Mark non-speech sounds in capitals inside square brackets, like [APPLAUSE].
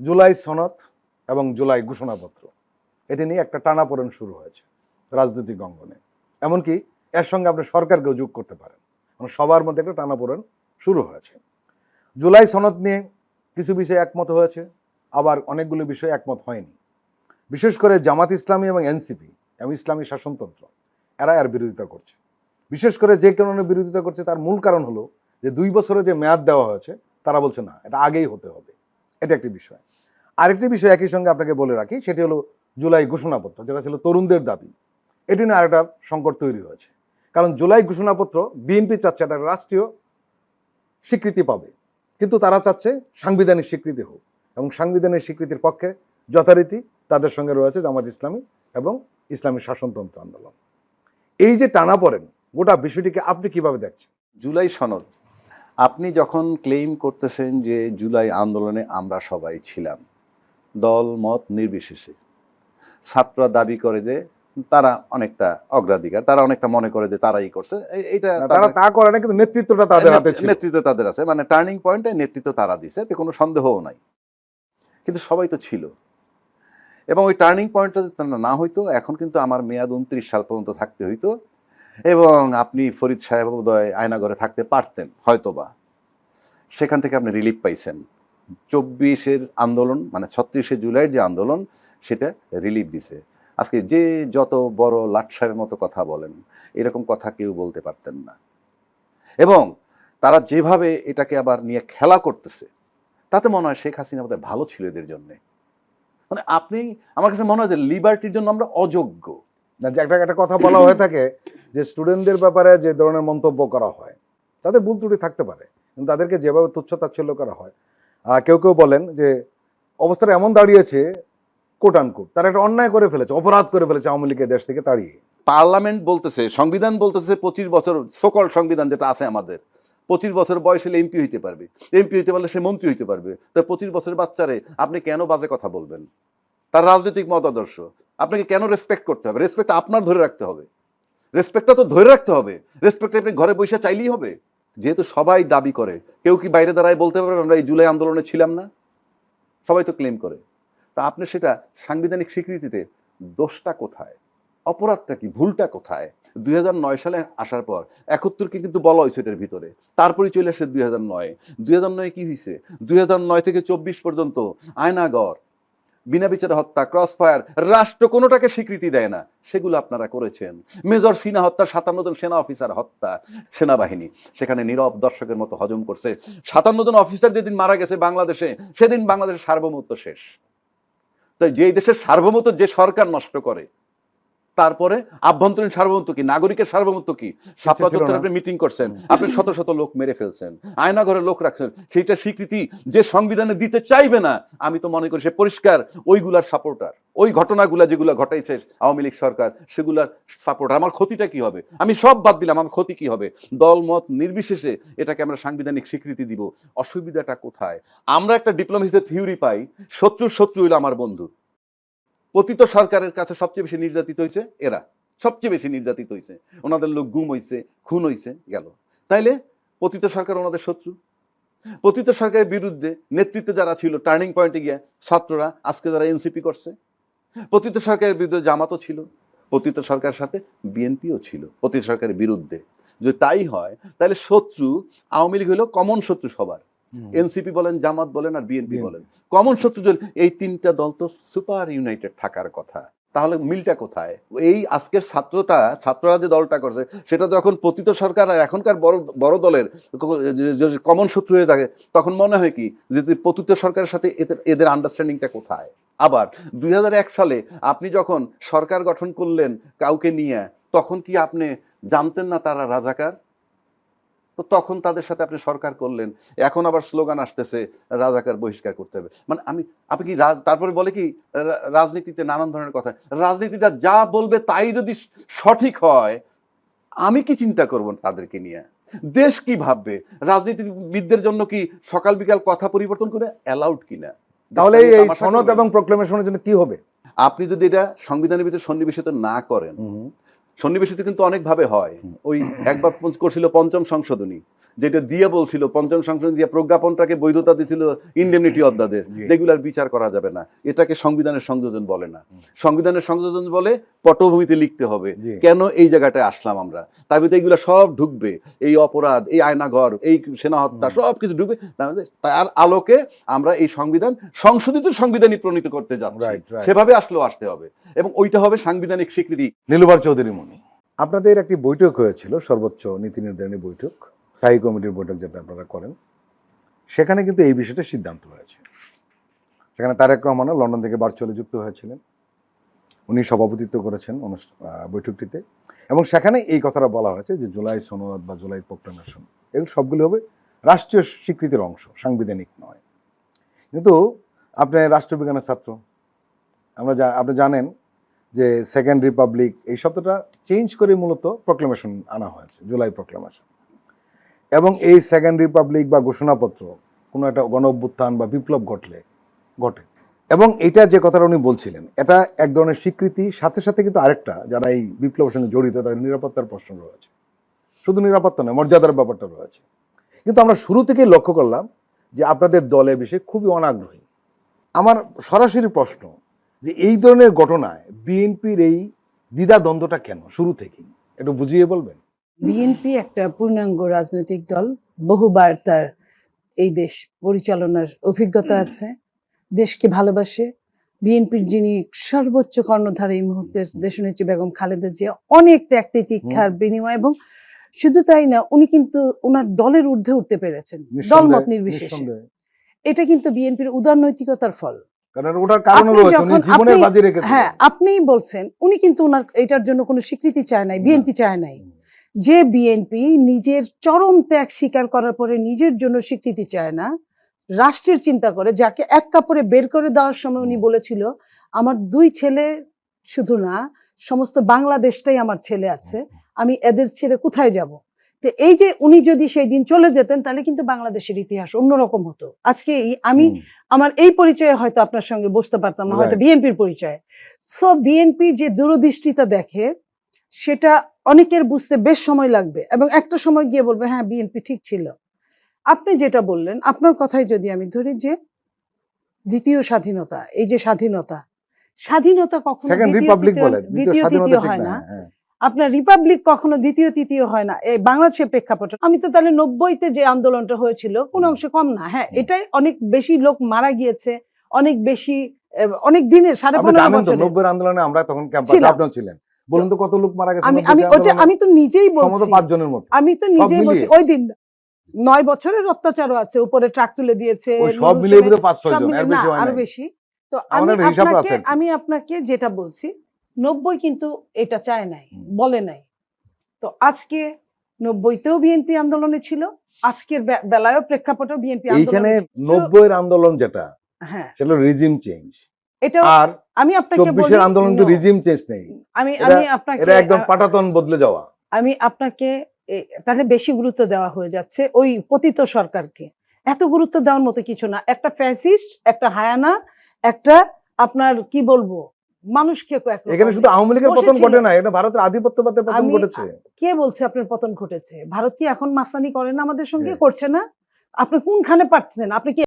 জুলাই সনদ এবং জুলাই ঘোষণাপত্র। এটি নিয়ে একটা টানাপোড়েন শুরু হয়েছে রাজনৈতিক অঙ্গনে। এমনকি এর সঙ্গে আপনি সরকারকেও যোগ করতে পারেন। মানে সবার মধ্যে একটা টানাপোড়েন শুরু হয়েছে। জুলাই সনদ নিয়ে কিছু বিষয়ে একমত হয়েছে, আবার অনেকগুলো বিষয়ে একমত হয়নি। বিশেষ করে জামাত ইসলামী এবং এনসিপি এবং ইসলামী শাসনতন্ত্র, এরা এর বিরোধিতা করছে। বিশেষ করে যে কারণে বিরোধিতা করছে, তার মূল কারণ হলো যে দুই বছরে যে মেয়াদ দেওয়া হয়েছে, তারা বলছে না, এটা আগেই হতে হবে। এটা একটি বিষয়। আরেকটি বিষয় একই সঙ্গে আপনাকে বলে রাখি, সেটি হলো জুলাই ঘোষণাপত্র, যেটা ছিল তরুণদের দাবি। এটি নিয়ে আরেকটা সংকট তৈরি হয়েছে। কারণ জুলাই ঘোষণাপত্র বিএনপি চাচ্ছে একটা রাষ্ট্রীয় স্বীকৃতি পাবে। কিন্তু তারা চাচ্ছে সাংবিধানিক স্বীকৃতি হোক এবং সাংবিধানিক স্বীকৃতির পক্ষে যথারীতি তাদের সঙ্গে রয়েছে জামাত ইসলামী এবং ইসলামী শাসনতন্ত্র আন্দোলন। এই যে টানা পড়েন গোটা বিষয়টিকে আপনি কীভাবে দেখছেন? জুলাই সনদ আপনি যখন ক্লেইম করতেছেন যে জুলাই আন্দোলনে আমরা সবাই ছিলাম দল মত নির্বিশেষে ছাত্ররা দাবি করে যে তারা অনেকটা অগ্রাধিকার তারা অনেকটা মনে করে যে তারাই করছে এ- এটা তারা তা করে না কিন্তু নেতৃত্বটা তাদের হাতে ছিল। নেতৃত্ব তাদের আছে মানে টার্নিং পয়েন্টে নেতৃত্ব তারা দিছে এতে কোনো সন্দেহও নাই। কিন্তু সবাই তো ছিল। এবং ওই টার্নিং পয়েন্টটা না হইতো এখন কিন্তু আমার মেয়াদ উনত্রিশ সাল পর্যন্ত থাকতে হইতো। এবং আপনি ফরিদ সাহেব উদয় আয়নাগরে থাকতে পারতেন হয়তোবা। সেখান থেকে আপনি রিলিফ পাইছেন। চব্বিশের আন্দোলন মানে ছত্রিশে জুলাইয়ের যে আন্দোলন, সেটা রিলিফ দিছে। আজকে যে যত বড় লাটসাহের মতো কথা বলেন, এরকম কথা কেউ বলতে পারতেন না। এবং তারা যেভাবে এটাকে আবার নিয়ে খেলা করতেছে, তাতে মনে হয় শেখ হাসিনা বোধহয় ভালো ছিল এদের জন্য। মানে আপনি, আমার কাছে মনে হয় যে লিবার্টির জন্য আমরা অযোগ্য। না, যে একটা একটা কথা বলা হয়ে থাকে যে স্টুডেন্টদের ব্যাপারে যে ধরনের মন্তব্য করা হয়, তাদের ভুল ত্রুটি থাকতে পারে। কিন্তু তাদেরকে যেভাবে তুচ্ছ তাচ্ছল্য করা হয়। আহ, কেউ কেউ বলেন যে অবস্থাটা এমন দাঁড়িয়েছে কোট আনকোট তারা একটা অন্যায় করে ফেলেছে অপরাধ করে ফেলেছে আওয়ামী লীগের দেশ থেকে তাড়িয়ে। পার্লামেন্ট বলতেছে সংবিধান বলতেছে পঁচিশ বছর সকল সংবিধান যেটা আছে আমাদের পঁচিশ বছর বয়স হলে এমপি হইতে পারবে। এমপি হইতে পারলে সে মন্ত্রী হইতে পারবে। তো পঁচিশ বছরের বাচ্চারে আপনি কেন বাজে কথা বলবেন? তার রাজনৈতিক মতাদর্শ আপনাকে কেন রেসপেক্ট করতে হবে? রেসপেক্ট আপনার ধরে রাখতে হবে। রেসপেক্টটা তো ধরে রাখতে হবে। রেসপেক্ট আপনি ঘরে বসে চাইলেই হবে। যেহেতু সবাই দাবি করে, কেউ কি বাইরে দাঁড়ায় বলতে পারবেন আমরা এই জুলাই আন্দোলনে ছিলাম না? সবাই তো ক্লেম করে। তা আপনি সেটা সাংবিধানিক স্বীকৃতিতে দোষটা কোথায়? অপরাধটা কি? ভুলটা কোথায়? দুই হাজার নয় সালে আসার পর একাত্তরকে কিন্তু বলা হয়েছে এটার ভিতরে। তারপরে চলে আসে দুই হাজার নয়। দুই হাজার নয় কি হয়েছে দুই হাজার নয় থেকে চব্বিশ পর্যন্ত আয়নাগর বিনা বিচারে হত্যা ক্রস ফায়ার রাষ্ট্র কোনোটাকে স্বীকৃতি দেয় না। সেগুলো আপনারা করেছেন। মেজর সিনা হত্যা, সাতান্ন জন সেনা অফিসার হত্যা, সেনাবাহিনী। সেখানে নীরব দর্শকের মতো হজম করছে। সাতান্ন জন অফিসার যেদিন মারা গেছে বাংলাদেশে, সেদিন বাংলাদেশের সার্বভৌমত্ব শেষ। তাই যে দেশের সার্বভৌমত্ব যে সরকার নষ্ট করে তারপরে আভ্যন্তরীণ সার্বভৌমত্ব কি? নাগরিকের সার্বভৌমত্ব কি? শাপলা চত্বরে আপনি মিটিং করছেন। আপনি [LAUGHS] শত শত লোক মেরে ফেলছেন। আয়না ঘরে লোক রাখছেন। সেইটা স্বীকৃতি যে সংবিধানে দিতে চাইবে না আমি তো মনে করি সে পরিষ্কার। ওইগুলার সাপোর্টার ওই ঘটনাগুলা যেগুলো ঘটাইছে আওয়ামী লীগ সরকার সেগুলার সাপোর্টার আমার ক্ষতিটা কি হবে? আমি সব বাদ দিলাম আমার ক্ষতি কি হবে? দল মত নির্বিশেষে এটাকে আমরা সাংবিধানিক স্বীকৃতি দিব। অসুবিধাটা কোথায়? আমরা একটা ডিপ্লোমেসিতে থিওরি পাই শত্রু শত্রু হইল আমার বন্ধু। পতিত সরকারের কাছে সবচেয়ে বেশি নির্যাতিত হয়েছে এরা। সবচেয়ে বেশি নির্যাতিত হয়েছে ওনাদের লোক গুম হয়েছে খুন হয়েছে গেল। তাইলে পতিত সরকার ওনাদের শত্রু। পতিত সরকারের বিরুদ্ধে নেতৃত্বে যারা ছিল টার্নিং পয়েন্টে গিয়ে ছাত্ররা, আজকে যারা এনসিপি করছে, পতিত সরকারের বিরুদ্ধে জামাতও ছিল, পতিত সরকারের সাথে বিএনপিও ছিল, পতিত সরকারের বিরুদ্ধে। যদি তাই হয় তাহলে শত্রু আওয়ামী লীগ হলো কমন শত্রু সবার। এনসিপি বলেন জামাত বলেন আর বিএনপি বলেন। কমন শত্রু দল এই তিনটা দল তো সুপার ইউনাইটেড থাকার কথা। তাহলে মিলটা কোথায়? এই আজকের ছাত্রটা ছাত্ররা যে দলটা করছে সেটা যখন পতিত সরকার আর এখনকার বড় বড় দলের কমন শত্রু হয়ে থাকে তখন মনে হয় কি যে পতিত সরকারের সাথে এদের এদের আন্ডারস্ট্যান্ডিংটা কোথায়? আবার দুই হাজার এক সালে আপনি যখন সরকার গঠন করলেন কাউকে নিয়ে তখন কি আপনি জানতেন না তারা রাজাকার? তো তখন তাদের সাথে আপনি সরকার করলেন। এখন আবার স্লোগান আসতেছে রাজাকার বহিষ্কার করতে হবে। মানে আমি আপনি কি তারপরে বলে কি রাজনীতিতে নানান ধরনের কথা। রাজনীতিটা যা বলবে তাই যদি সঠিক হয় আমি কি চিন্তা করব তাদেরকে নিয়ে? দেশ কি ভাববে? রাজনীতিবিদদের জন্য কি সকাল বিকাল কথা পরিবর্তন করে অ্যালাউড কিনা? তাহলে এই সনদ। এবং প্রোক্লেমেশনের জন্য কি হবে? আপনি যদি এটা সংবিধানের ভিতরে সন্নিবেশিত না করেন সন্নিবেশিত কিন্তু অনেকভাবে হয়। ওই একবার করছিল পঞ্চম সংশোধনী যেটা দিয়ে বলছিল পঞ্চম সংশোধন দিয়ে প্রজ্ঞাপনটাকে বৈধতা দিয়েছিল ইন্ডেমনিটি অধ্যাদেশ জি। যেগুলার বিচার করা যাবে না। এটাকে সংবিধানের সংযোজন বলে না। সংবিধানের সংযোজন বলে পটভূমিতে লিখতে হবে কেন এই জায়গাটায় আসলাম আমরা? তার ভিতরে এগুলো সব ঢুকবে। এই অপরাধ এই আয়নাঘর এই সেনা হত্যা। সব কিছু ঢুকবে। তার আলোকে আমরা এই সংবিধান সংশোধিত সংবিধানই প্রণীত করতে যাচ্ছি. সেভাবে আসলেও আসতে হবে। এবং ওইটা হবে সাংবিধানিক স্বীকৃতি। নীলুবার চৌধুরী মণি আপনাদের একটি বৈঠক হয়েছিল, সর্বোচ্চ নীতি নির্ধারণী বৈঠক, স্থায়ী কমিটির বৈঠক যেটা আপনারা করেন। সেখানে কিন্তু এই বিষয়টা সিদ্ধান্ত হয়েছে। সেখানে তারেক রহমানও লন্ডন থেকে ভার্চুয়ালি যুক্ত হয়েছিলেন। উনি সভাপতিত্ব করেছেন বৈঠকটিতে। এবং সেখানে এই কথাটা বলা হয়েছে যে জুলাই সনদ বা জুলাই প্রোক্লামেশন এগুলো সবগুলো হবে রাষ্ট্রীয় স্বীকৃতির অংশ, সাংবিধানিক নয়। কিন্তু আপনি রাষ্ট্রবিজ্ঞানের ছাত্র, আমরা আপনি জানেন যে সেকেন্ড রিপাবলিক এই শব্দটা চেঞ্জ করে মূলত প্রক্লেমেশন আনা হয়েছে জুলাই প্রক্লেমেশন এবং এই সেকেন্ড রিপাবলিক বা ঘোষণাপত্র কোনো একটা গণ অভ্যুত্থান বা বিপ্লব ঘটলে, ঘটে। এবং এটা যে কথাটা উনি বলছিলেন, এটা এক ধরনের স্বীকৃতি, সাথে সাথে কিন্তু আরেকটা, যারা এই বিপ্লবের সঙ্গে জড়িত, তাদের নিরাপত্তার প্রশ্ন রয়েছে। শুধু নিরাপত্তা নয়, মর্যাদার ব্যাপারটা রয়েছে। কিন্তু আমরা শুরু থেকেই লক্ষ্য করলাম যে আপনাদের দলে বিষয়ে খুবই অনাগ্রহী। আমার সরাসরি প্রশ্ন যে এই ধরনের ঘটনায় বিএনপির এই দ্বিধা দ্বন্দ্বটা কেন? শুরু থেকেই। একটু বুঝিয়ে বলবেন? বিএনপি একটা পূর্ণাঙ্গ রাজনৈতিক দল বহুবার তার এই দেশ পরিচালনার অভিজ্ঞতা আছে দেশকে ভালোবাসে। বিএনপির যিনি সর্বোচ্চ কর্ণধার এই মুহূর্তে দেশনেত্রী বেগম খালেদা জিয়া অনেক ত্যাগ তিতিক্ষার বিনিময় এবং শুধু তাই না উনি কিন্তু ওনার দলের ঊর্ধ্বে উঠতে পেরেছেন দলমত নির্বিশেষে। এটা কিন্তু বিএনপির উদারনৈতিকতার ফল। কারণ ওটার কারণ আপনি রয়েছে উনি জীবনের বাজি রেখেছেন হ্যাঁ আপনিই বলছেন উনি কিন্তু ওনার এটার জন্য কোনো স্বীকৃতি চায় নাই বিএনপি চায় নাই। যে বিএনপি নিজের চরম ত্যাগ স্বীকার করার পরে নিজের জন্য স্বীকৃতি চায় না রাষ্ট্রের চিন্তা করে যাকে এক কাপড়ে বের করে দেওয়ার সময় উনি বলেছিল আমার দুই ছেলে শুধু না সমস্ত বাংলাদেশটাই আমার ছেলে আছে আমি এদের ছেড়ে কোথায় যাব? তো এই যে উনি যদি সেই দিন চলে যেতেন তাহলে কিন্তু বাংলাদেশের ইতিহাস অন্যরকম হতো। আজকে আমি আমার এই পরিচয়ে হয়তো আপনার সঙ্গে বসতে পারতাম না হয়তো বিএনপির পরিচয়। সো বিএনপি যে দূরদৃষ্টিতা দেখে সেটা অনেকের বুঝতে বেশ সময় লাগবে এবং একটা সময় গিয়ে বলবে হ্যাঁ বিএনপি ঠিক ছিল। আপনি যেটা বললেন আপনার কথাই যদি আমি ধরি যে দ্বিতীয় স্বাধীনতা এই যে স্বাধীনতা স্বাধীনতা কখনো দ্বিতীয়, হয় না না। হ্যাঁ। আপনার রিপাবলিক কখনো দ্বিতীয় তৃতীয় হয় না। এই বাংলাদেশের প্রেক্ষাপট। আমি তো তাহলে নব্বইতে যে আন্দোলনটা হয়েছিল কোন। অংশে কম না হ্যাঁ? এটাই অনেক বেশি লোক মারা গিয়েছে অনেক বেশি অনেক দিনের সাড়ে পনেরো নব্বই আন্দোলনে আমরা তখন ক্যাম্পাসে ছিলেন। বলুন তো কত লোক মারা গেছে আমি আমি ওটা আমি তো নিজেই বলছি। পাঁচ জনের মতো। আমি তো নিজেই বলছি ওই দিন নয় বছরের অত্যাচারও আছে উপরে ট্রাক তুলে দিয়েছে সব মিলিয়ে পাঁচ ছয় জন আরও বেশি তো আমি আপনাকে। আমি আপনাকে যেটা বলছি নব্বই কিন্তু এটা চায় নাই বলে নাই। তো আজকে নব্বইতেও বিএনপি আন্দোলনে ছিল আজকের বেলায়ও প্রেক্ষাপটেও বিএনপি এইখানে আন্দোলনে ছিল। নব্বইয়ের আন্দোলন যেটা হ্যাঁ। সেটা রিজিম চেঞ্জ এটাও আর আমি আপনাকে বলি আন্দোলন তো রিজিম চেঞ্জ নেই। আমি আমি আপনাকে এটা একদম পাটাতন বদলে যাওয়া। আমি আপনাকে তাহলে বেশি গুরুত্ব দেওয়া হয়ে যাচ্ছে ওই পতিত সরকারকে। এত গুরুত্ব দেওয়ার মতো কিছু না। একটা ফ্যাসিস্ট একটা হায়ানা একটা আপনার কি বলব? মানুষকে কোন এখানে শুধু আওয়ামী লীগের পতন ঘটে না এটা ভারতের আধিপত্যবাদের পতন ঘটেছে। কে বলছে আপনার পতন ঘটেছে? ভারত কি এখন মাস্তানি করে না আমাদের সঙ্গে। করছে না? আপনি কোনখানে পাচ্ছেন আপনি কি